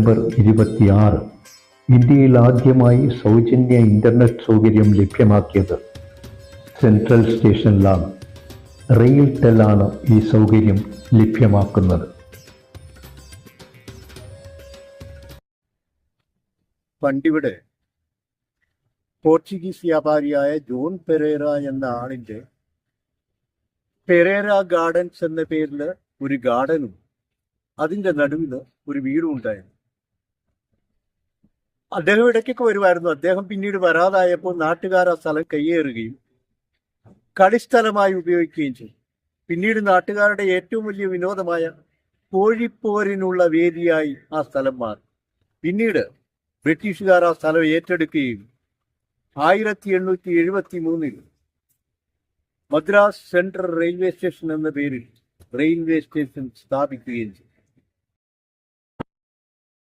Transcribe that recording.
November ഇരുപത്തിയാറ് ഇന്ത്യയിൽ ആദ്യമായി സൗജന്യ ഇന്റർനെറ്റ് സൗകര്യം ലഭ്യമാക്കിയത് സെൻട്രൽ സ്റ്റേഷനിലാണ്. റെയിൽ ടെല്ലാണ് ഈ സൗകര്യം ലഭ്യമാക്കുന്നത്. പണ്ടിവിടെ പോർച്ചുഗീസ് വ്യാപാരിയായ ജോൺ പെരേറ എന്ന ആളിന്റെ പെരേറ ഗാർഡൻസ് എന്ന പേരിൽ ഒരു ഗാർഡനും അതിന്റെ നടുവിൽ ഒരു വീടും ഉണ്ടായിരുന്നു. അദ്ദേഹം ഇടയ്ക്കൊക്കെ വരുമായിരുന്നു. അദ്ദേഹം പിന്നീട് വരാതായപ്പോൾ നാട്ടുകാർ ആ സ്ഥലം കയ്യേറുകയും കളിസ്ഥലമായി ഉപയോഗിക്കുകയും ചെയ്തു. പിന്നീട് നാട്ടുകാരുടെ ഏറ്റവും വലിയ വിനോദമായ കോഴിപ്പോരിനുള്ള വേദിയായി ആ സ്ഥലം മാറി. പിന്നീട് ബ്രിട്ടീഷുകാർ ആ സ്ഥലം ഏറ്റെടുക്കുകയും ആയിരത്തി എണ്ണൂറ്റി എഴുപത്തി മൂന്നിൽ മദ്രാസ് സെൻട്രൽ റെയിൽവേ സ്റ്റേഷൻ എന്ന പേരിൽ റെയിൽവേ സ്റ്റേഷൻ സ്ഥാപിക്കുകയും ചെയ്തു.